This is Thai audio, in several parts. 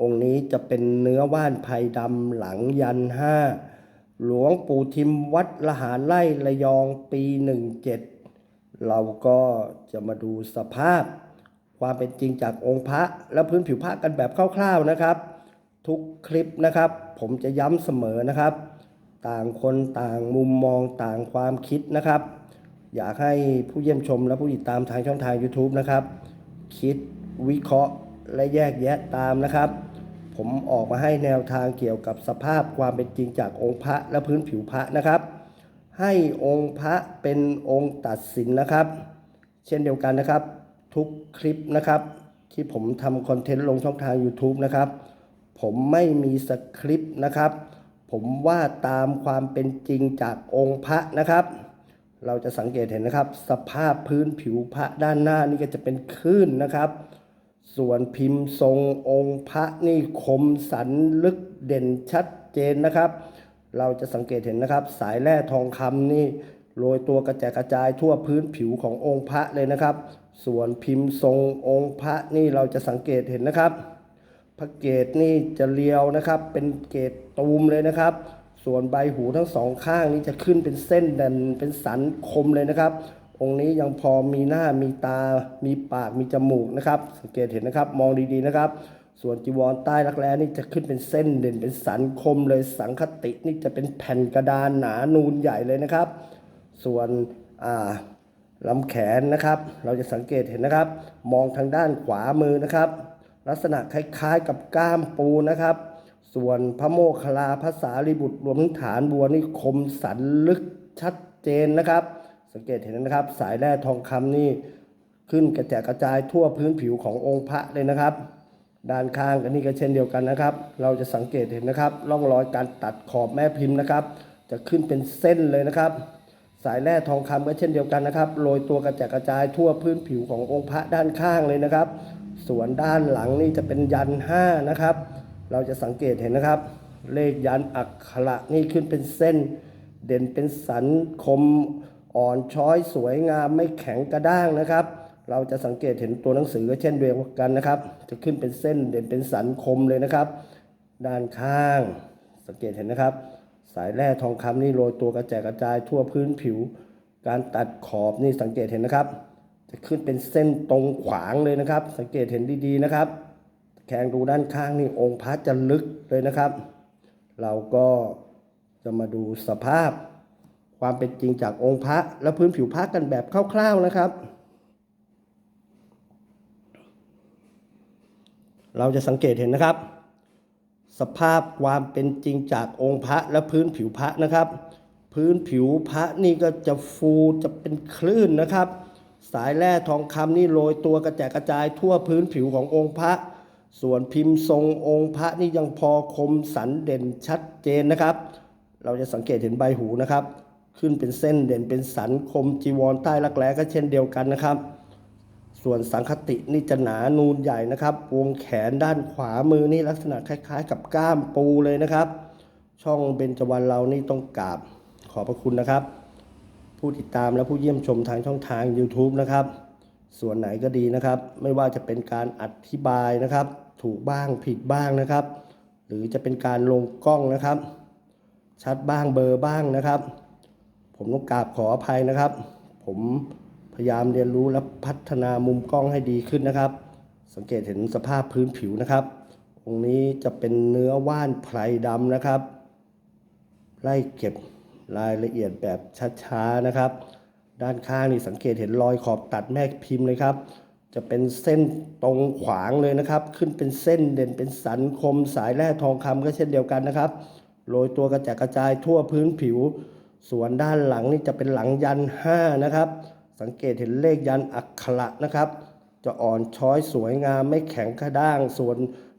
องค์นี้จะเป็นเนื้อว่านไผ่ดำหลังยันห้าหลวงปู่ทิมวัดละหารไล่ระยองปี17เราก็จะมาดูสภาพ ความเป็นจริงจากองค์พระและพื้นผิวพระกันแบบคร่าวๆนะครับ ทุกคลิปนะครับ ผมจะย้ำเสมอนะครับ ต่างคนต่างมุมมองต่างความคิดนะครับ อยากให้ผู้เยี่ยมชมและผู้ติดตามทางช่องทาง YouTube นะครับ คิดวิเคราะห์ และแยกแยะตามนะครับ ผมออกมาให้แนวทางเกี่ยวกับสภาพความเป็นจริงจากองค์พระและพื้นผิวพระนะครับ ให้องค์พระเป็นองค์ตัดสินนะครับ เช่นเดียวกันนะครับ ทุกคลิปนะครับ ที่ผมทำคอนเทนต์ลงช่องทาง YouTube นะครับ ผมไม่มีสคริปต์นะครับ ผมว่าตามความเป็นจริงจากองค์พระนะครับเราจะสังเกตเห็นนะครับ สภาพพื้นผิวพระด้านหน้านี่ก็จะเป็นคลื่นนะครับ ส่วนพิมพ์ทรงองค์พระนี่คมสันลึกเด่นชัดเจนนะครับ เราจะสังเกตเห็นนะครับ สายแร่ทองคำนี่โรยตัวกระจายกระจายทั่วพื้นผิวขององค์พระเลยนะครับ ส่วนพิมพ์ทรงองค์พระนี่เราจะสังเกตเห็นนะครับ พระเกตนี่จะเรียวนะครับ เป็นเกตตูมเลยนะครับ ส่วนใบหูทั้งสองข้างนี่จะขึ้นเป็นเส้นเด่นเป็นสันคมเลยนะครับ องค์นี้ยังพอมีหน้ามีตา มีปากมีจมูกนะครับ สังเกตเห็นนะครับ มองดีๆนะครับ ส่วนจีวรใต้รักแร้นี่จะขึ้นเป็นเส้นเด่นเป็นสันคมเลยสังคตินี่จะเป็นแผ่นกระดานหนานูนใหญ่เลยนะครับ ส่วนอ่าลำแขนนะครับ เราจะสังเกตเห็นนะครับ มองทางด้านขวามือนะครับ ลักษณะคล้ายๆกับก้ามปูนะครับ ส่วนพระโมคคลลาภาษาลิบุตรรวมทั้งฐานบัวนี่คมสันลึกชัดเจนนะครับ สังเกตเห็นนะครับ สายแร่ทองคำนี่ขึ้นกระจายกระจายทั่วพื้นผิวขององค์พระเลยนะครับ ด้านข้างกันนี่ก็เช่นเดียวกันนะครับ เราจะสังเกตเห็นนะครับร่องรอยการตัดขอบแม่พิมพ์นะครับ จะขึ้นเป็นเส้นเลยนะครับ สายแร่ทองคำก็เช่นเดียวกันนะครับโรยตัวกระจายกระจายทั่วพื้นผิวขององค์พระด้านข้างเลยนะครับ ส่วนด้านหลังนี่จะเป็นยันห้านะครับ เราจะสังเกตเห็นนะครับ เลขยันอักขระนี่ขึ้นเป็นเส้น เด่นเป็นสันคม อ่อนช้อยสวยงามไม่แข็งกระด้างนะครับ เราจะสังเกตเห็นตัวหนังสือก็เช่นเดียวกันนะครับ จะขึ้นเป็นเส้นเด่นเป็นสันคมเลยนะครับ ด้านข้าง สังเกตเห็นนะครับ สายแร่ทองคำนี่โรยตัวกระจายกระจายทั่วพื้นผิว การตัดขอบนี่สังเกตเห็นนะครับ จะขึ้นเป็นเส้นตรงขวางเลยนะครับ สังเกตเห็นดีๆนะครับ แขงดูด้านข้างนี่องค์พระจะลึกเลยนะครับ เราก็จะมาดูสภาพ ความเป็นจริงจากองค์พระและพื้นผิวพระกันแบบคร่าวๆนะครับ เราจะสังเกตเห็นนะครับ สภาพความเป็นจริงจากองค์พระและพื้นผิวพระนะครับ พื้นผิวพระนี่ก็จะฟูจะเป็นคลื่นนะครับ สายแร่ทองคำนี่โรยตัวกระจายกระจายทั่วพื้นผิวขององค์พระ ส่วนพิมพ์ทรงองค์พระนี่ยังพอคมสันเด่นชัดเจนนะครับ เราจะสังเกตเห็นใบหูนะครับ ขึ้นเป็นเส้นเด่นเป็นสันคมจีวรใต้รักแร้ก็เช่นเดียวกันนะครับ ส่วนสังคตินี่จะหนานูนใหญ่นะครับ วงแขนด้านขวามือนี่ลักษณะคล้าย ๆ กับก้ามปูเลยนะครับ ช่องเบญจวรรณเรานี่ต้องกราบขอบพระคุณนะครับ ผู้ติดตามและผู้เยี่ยมชมทางช่องทาง YouTube นะครับ ส่วนไหนก็ดีนะครับ ไม่ว่าจะเป็นการอธิบายนะครับ ถูกบ้างผิดบ้างนะครับ หรือจะเป็นการลงกล้องนะครับ ชัดบ้างเบอร์บ้างนะครับ ผมต้องกราบขออภัยนะครับ ผมพยายามเรียนรู้และพัฒนามุมกล้องให้ดีขึ้นนะครับ สังเกตเห็นสภาพพื้นผิวนะครับตรงนี้จะเป็นเนื้อว่านไพรดำนะครับ ไล่เก็บรายละเอียดแบบช้าๆนะครับ ด้านข้างนี่สังเกตเห็นรอยขอบตัดแม่พิมพ์เลยครับ จะเป็นเส้นตรงขวางเลยนะครับ ขึ้นเป็นเส้นเด่นเป็นสันคม สายแร่ทองคำก็เช่นเดียวกันนะครับโรยตัวกระจายกระจายทั่วพื้นผิว ส่วนด้านหลังนี่จะเป็นหลังยันห้านะครับ สังเกตเห็นเลขยันอักขระนะครับ จะอ่อนช้อยสวยงามไม่แข็งกระด้าง ส่วน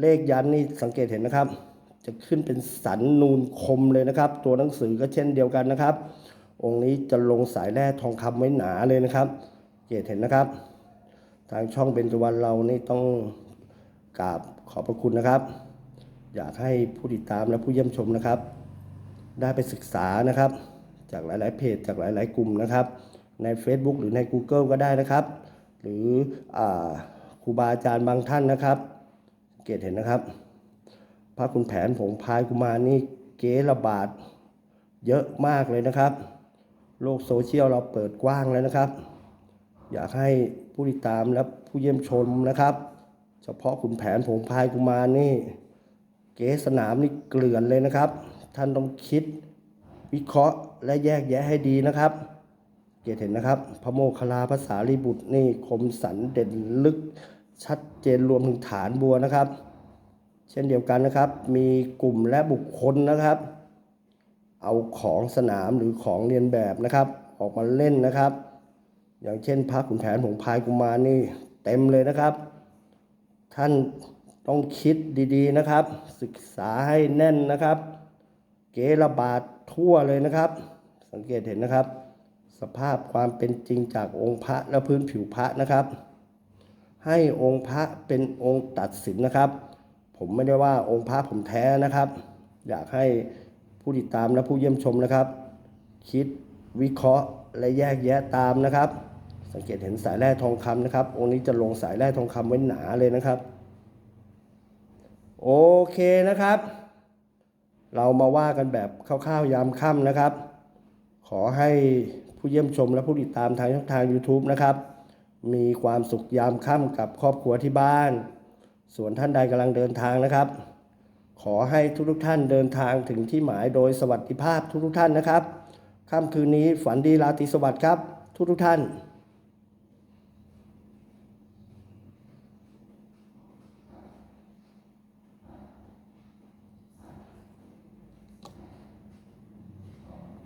เลขยันนี่สังเกตเห็นนะครับ จะขึ้นเป็นสันนูนคมเลยนะครับ ตัวหนังสือก็เช่นเดียวกันนะครับ องค์นี้จะลงสายแร่ทองคำไว้หนาเลยนะครับเกตเห็นนะครับ ทางช่องเบญจวรรณเรานี่ต้องกราบขอบพระคุณนะครับ อยากให้ผู้ติดตามและผู้เยี่ยมชมนะครับ ได้ไปศึกษานะครับ จากหลาย ๆ เพจ จากหลาย ๆ กลุ่มนะครับ ใน Facebook หรือใน Google ก็ได้นะครับ หรืออครูบาอาจารย์บางท่านนะครับเกตเห็นนะครับพระคุณแผนผงพายกุมารนี่เก๋ระบาดเยอะมากเลยนะครับ โลกโซเชียลเราเปิดกว้างแล้วนะครับ อยากให้ผู้ติดตามและผู้เยี่ยมชมนะครับ เฉพาะขุนแผนผงพายกุมารนี่ เก๋สนามนี่เกลื่อนเลยนะครับ ท่านต้องคิด วิเคราะห์และแยกแยะให้ดีนะครับ เกตเห็นนะครับ พระโมคคัลลาภาษาลีบุตรนี่คมสันเด่นลึกชัดเจนรวมถึงฐานบัวนะครับ เช่นเดียวกันนะครับ มีกลุ่มและบุคคลนะครับ เอาของสนามหรือของเรียนแบบนะครับ ออกมาเล่นนะครับ อย่างเช่นพระขุนแผนผงพายกุมารนี่เต็มเลยนะครับ ท่านต้องคิดดีๆนะครับ ศึกษาให้แน่นนะครับ เกระบาดทั่วเลยนะครับ สังเกตเห็นนะครับ สภาพความเป็นจริงจากองค์พระและพื้นผิวพระนะครับ ให้องค์พระเป็นองค์ตัดสินนะครับ ผมไม่ได้ว่าองค์พระผมแท้นะครับ อยากให้ผู้ติดตามและผู้เยี่ยมชมนะครับ คิดวิเคราะห์และแยกแยะตามนะครับ สังเกตเห็นสายแร่ทองคำนะครับ องค์นี้จะลงสายแร่ทองคำไว้หนาเลยนะครับ โอเคนะครับ เรามาว่ากันแบบคร่าวๆยามค่ำนะครับ ขอให้ผู้เยี่ยมชมและผู้ติดตามทางช่องทาง YouTube นะครับ มีความสุขยามค่ำกับครอบครัวที่บ้าน ส่วนท่านใดกำลังเดินทางนะครับ ขอให้ทุกๆท่านเดินทางถึงที่หมายโดยสวัสดิภาพทุกๆท่านนะครับค่ำคืนนี้ฝันดีราตรีสวัสดิ์ครับ ทุกๆท่าน